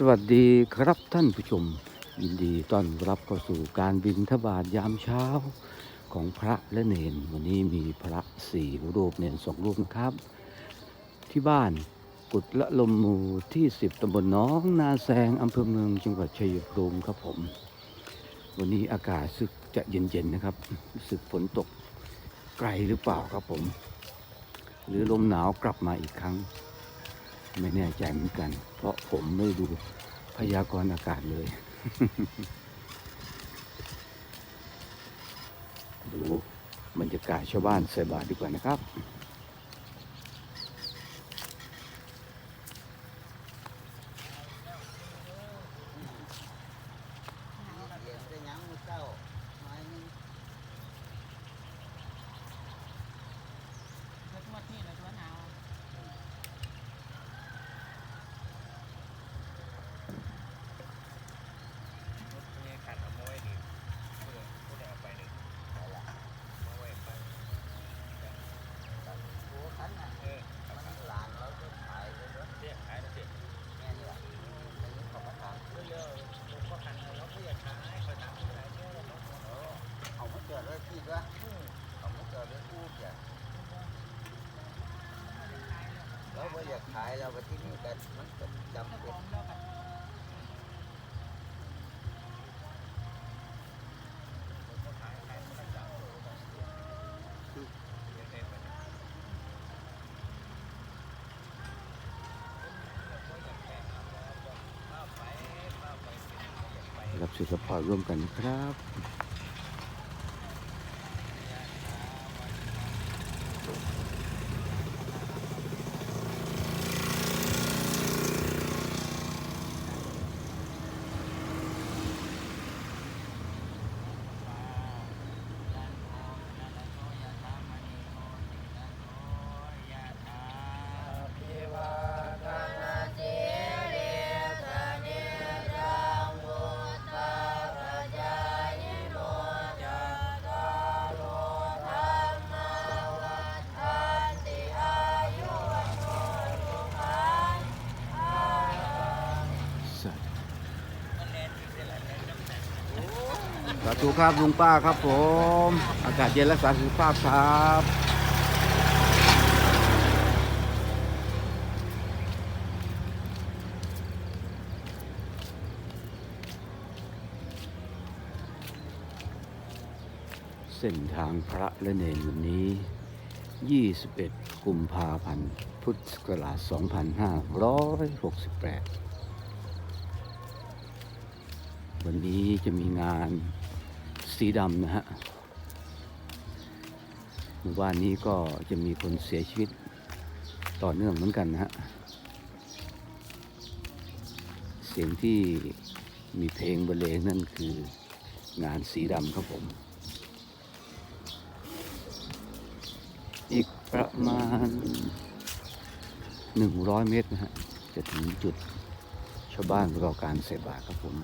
สวัสดีครับท่านผู้ชม ยินดีต้อนรับเข้าสู่การบินทบาทยามเช้าของพระและเนนวันนี้มีพระสี่รูปเนนสองรูปนะครับ ที่บ้านกุดละลมหมูที่สิบตำบลน้องนาแซงอำเภอเมืองจังหวัดชัยภูมิครับผม วันนี้อากาศสึกจะเย็นๆนะครับรู้สึกฝนตกไกลหรือเปล่าครับผม หรือลมหนาวกลับมาอีกครั้ง ไม่แน่ใจเหมือนกัน เพราะผมไม่ดูพยากรณ์อากาศเลย ดูบรรยากาศชาวบ้านใส่บาตรดีกว่านะครับ เย็นได้ยังมื้อเช้าไม้นึง แล้วทุกวันที่เลยตัวหนาว มีขันเอามาไว้ดิผู้ใดผู้ใดเอาไปหนึ่งเอาละมาไว้ไป โอ้คันน่ะ เออ มันหลานเราก็ขายเลยเด้อ เรียกขายแล้วสิ แม่นี่ล่ะอันนี้เขามาถาม เร็วๆลูกพ่อขันเราก็อยากขายคอยถามผู้ใดเชื่อแล้วเนาะ เออเอามาจอดไว้ที่ด้วยเอามาจอดไว้คู่จ้ะเราบ่อยากขาย เราไปที่นี่กันมันก็จำเป็นรับพ่อขายคนละเจ้าเรียกๆไปเนี่ยรับสุขภาพร่วมกันนะครับ ธุครับลุงป้าครับผม อากาศเย็นรักษาสุขภาพครับเส้นทางพระและเนรวันนี้ 21 กุมภาพันธ์ พุทธศักราช 2568 วันนี้จะมีงาน สีดำนะฮะหมู่บ้านนี้ก็จะมีคนเสียชีวิตต่อเนื่องเหมือนกันนะฮะ เสียงที่มีเพลงบรรเลงนั่นคืองานสีดำครับผม อีกประมาณ 100 เมตรนะฮะ จะถึงจุดชาวบ้านรอการใส่บาตรครับผม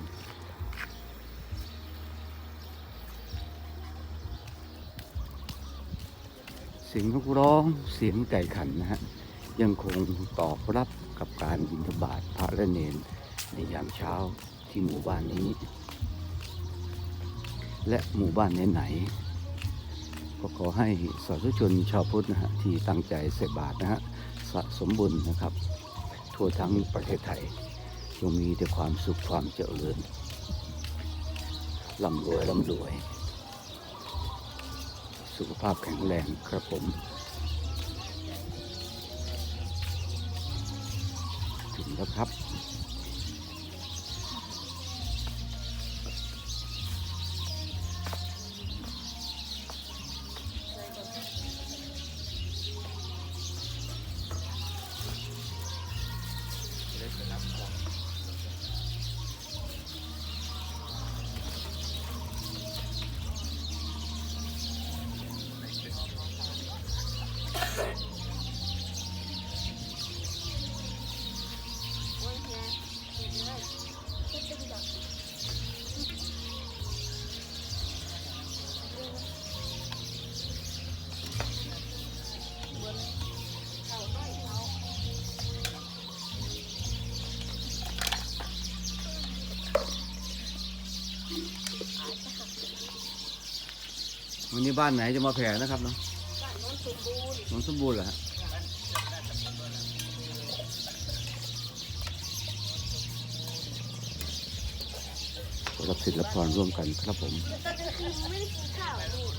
สียงนกร้องเสียงไก่ขันนะฮะยังคงตอบรับกับการบิณฑบาตพระและเนนในยามเช้าที่หมู่บ้านนี้ และหมู่บ้านไหนๆก็ขอให้สาธุชนชาวพุทธนะฮะที่ตั้งใจใส่บาตรนะฮะสะสมบุญนะครับ ทั่วทั้งประเทศไทยจงมีแต่ความสุขความเจริญร่ำรวยร่ำรวย สุขภาพแข็งแรงครับผม ถึงแล้วครับ วันนี้บ้านไหนจะมาแผ่นะครับเนาะบ้านโน้นสมบูรณ์หนองสมบูรณ์เหรอฮะรับศิลปพรร่วมกันครับผมไม่ได้กินข้าวลูก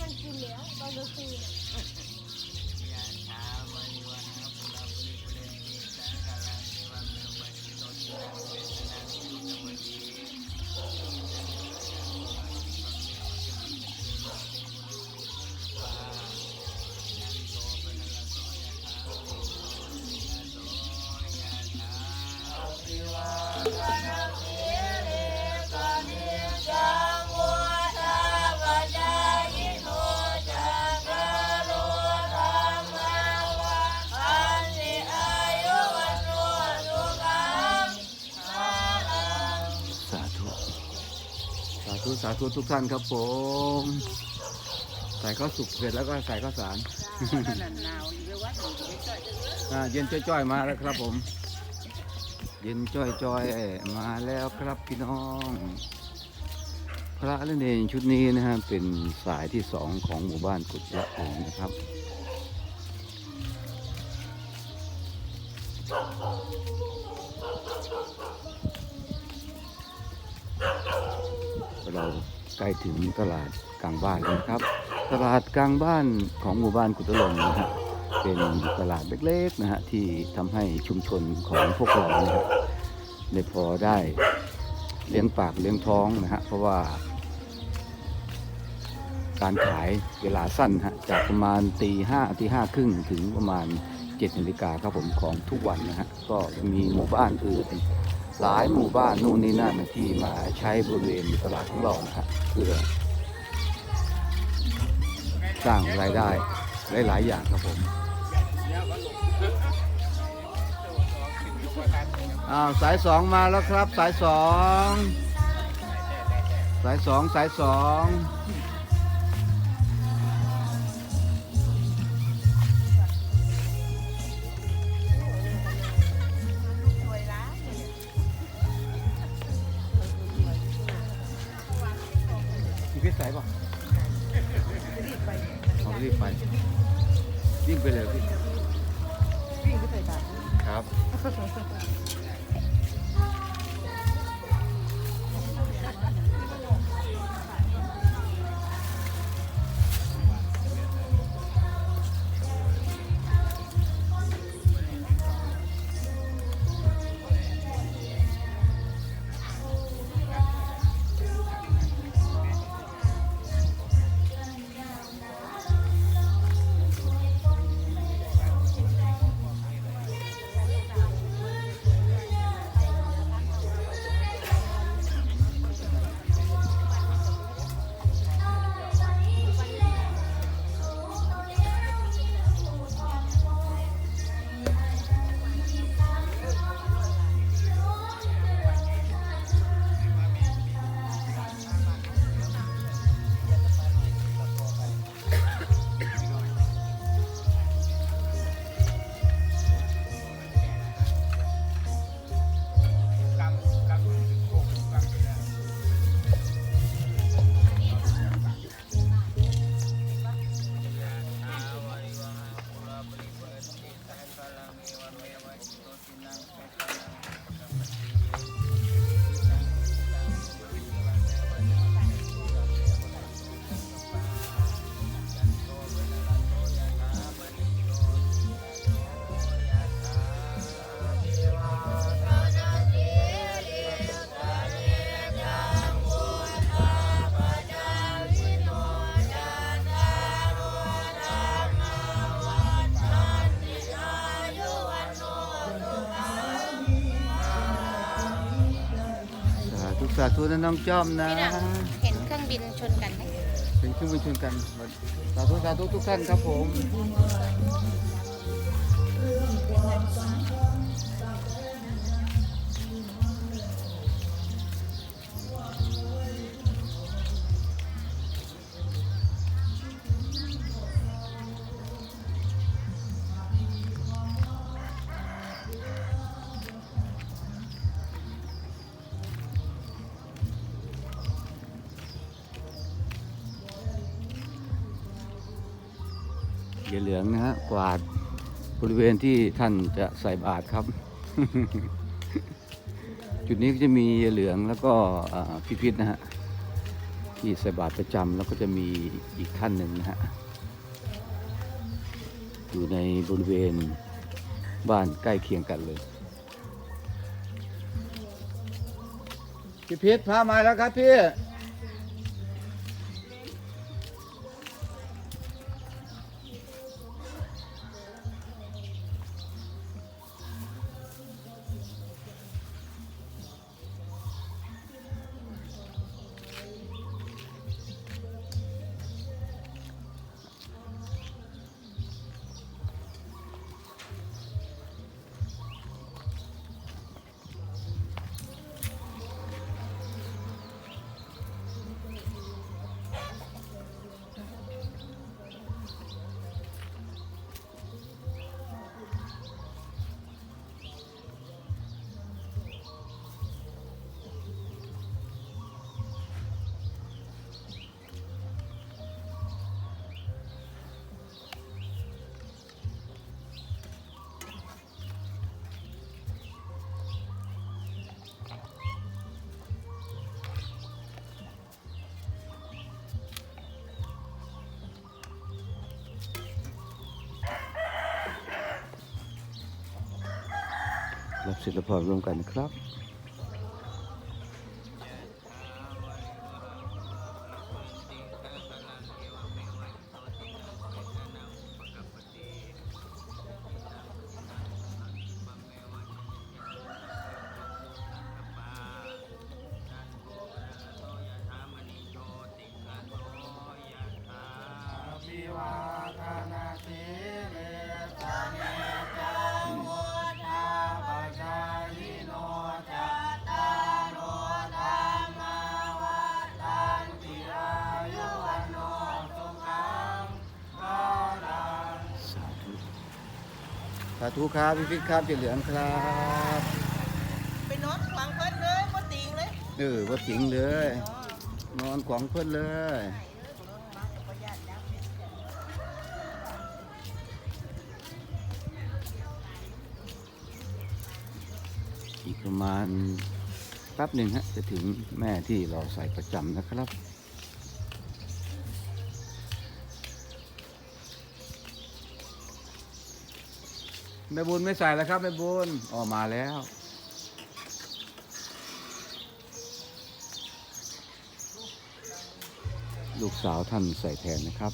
มันกินแล้วตอนกลางคืนอะาธุสาธุทุกท่านครับผมใส่ข้าวสุกเสร็จแล้วก็ใส่ข้าวสารหนาวอยู่ไปวัดอยู่ไปจ่อยจังเลยอ่าเย็นจ้อยๆมาแล้วครับผม เย็นจ้อยๆมาแล้วครับพี่น้อง พระและเนรชุดนี้นะฮะเป็นสายที่สองของหมู่บ้านกุฎละองนะครับ ล้ถึงตลาดกลางบ้านแล้วนะครับ ตลาดกลางบ้านของหมู่บ้านกุฎลงนะฮะเป็นตลาดเล็กๆนะฮะที่ทำให้ชุมชนของพวกเรานะครับได้พอได้เลี้ยงปากเลี้ยงท้องนะฮะเพราะว่า การขายเวลาสั้นฮะจากประมาณตีห้าตีห้าครึ่งถึงประมาณเจ็ดนาฬิกาครับผมของทุกวันนะฮะก็มีหมู่บ้านอื่น หลายหมู่บ้านนู่นนี่นั่นที่มาใช้บริเวณตลาดของเรานะฮะเพื่อสร้างรายได้หลายๆอย่างครับผมอ้าวสายสองมาแล้วครับ สายสองสายสองสายสอง すいません。 ธุสาธุนะน้องจ้อมนะนี่นะเห็นเครื่องบินชนกันไหมเป็นเครื่องบินชนกันสาธุสาธุทุกท่านครับผมยา ยเหลืองนะฮะกวาดบริเวณที่ท่านจะใส่บาตรครับ จุดนี้ก็จะมีเหลืองแล้วก็พี่พิษนะฮะที่ใส่บาตรประจำแล้วก็จะมีอีกท่านหนึ่งนะฮะอยู่ในบริเวณบ้านใกล้เคียงกันเลยพี่พิษพามาแล้วครับพี่ รับศิลปะร่วมกันนะครับาธุครับพี่พิษครับเจเหลืองครับไปนอนขวางเพิ่นเลยบ่ติงเลยเออว่าจริงเลย นอนขวางเพื่อนเลยอีกประมาณแป๊บหนึ่งฮะจะถึงแม่ที่เราใส่ประจำนะครับ แม่บุญไม่ใส่แล้วครับแม่บุญออกมาแล้ว ลูกสาวท่านใส่แทนนะครับ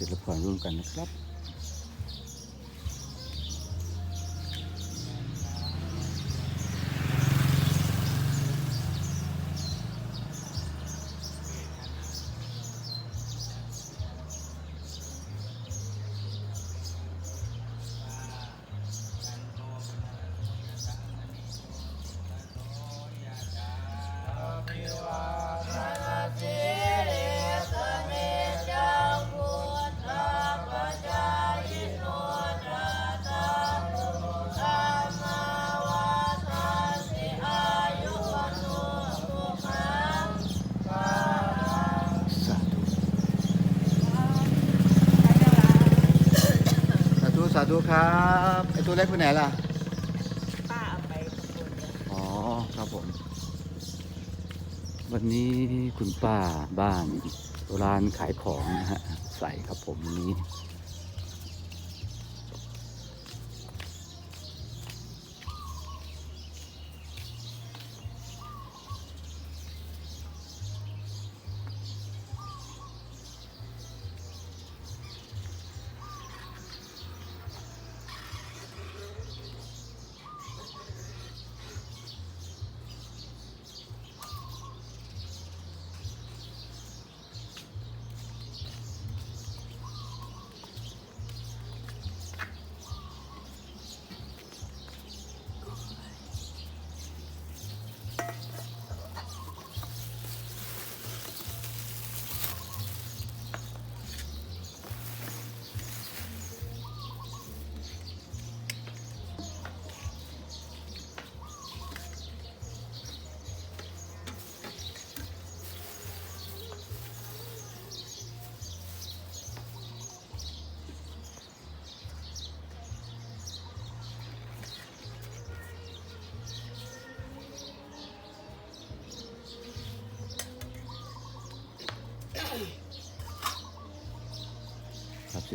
รับศิลปะร่วมกันนะครับ ครับไอตัวเล็กไปไหนล่ะ ป้าเอาไปขบวนเนี่ยอ๋อครับผม วันนี้คุณป้าบ้านร้านขายของนะฮะใส่ครับผมวันนี้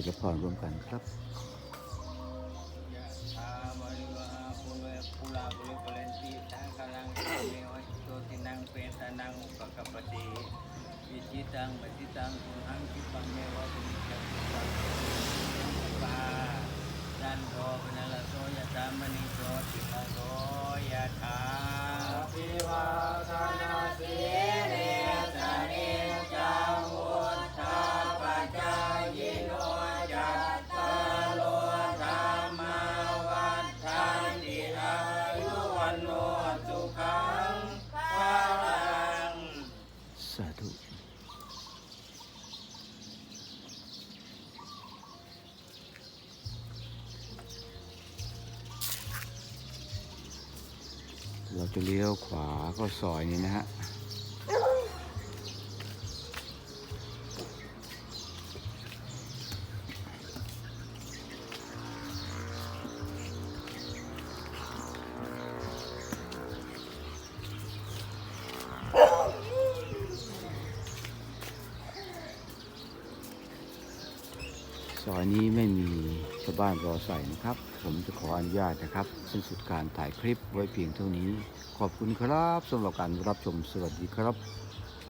จะพรร่วมกันครับ จะเลี้ยวขวาก็ซอยนี้นะฮะ ใส่นะครับ ผมจะขออนุญาตนะครับสิ้นสุดการถ่ายคลิปไว้เพียงเท่านี้ ขอบคุณครับสำหรับการรับชมสวัสดีครับ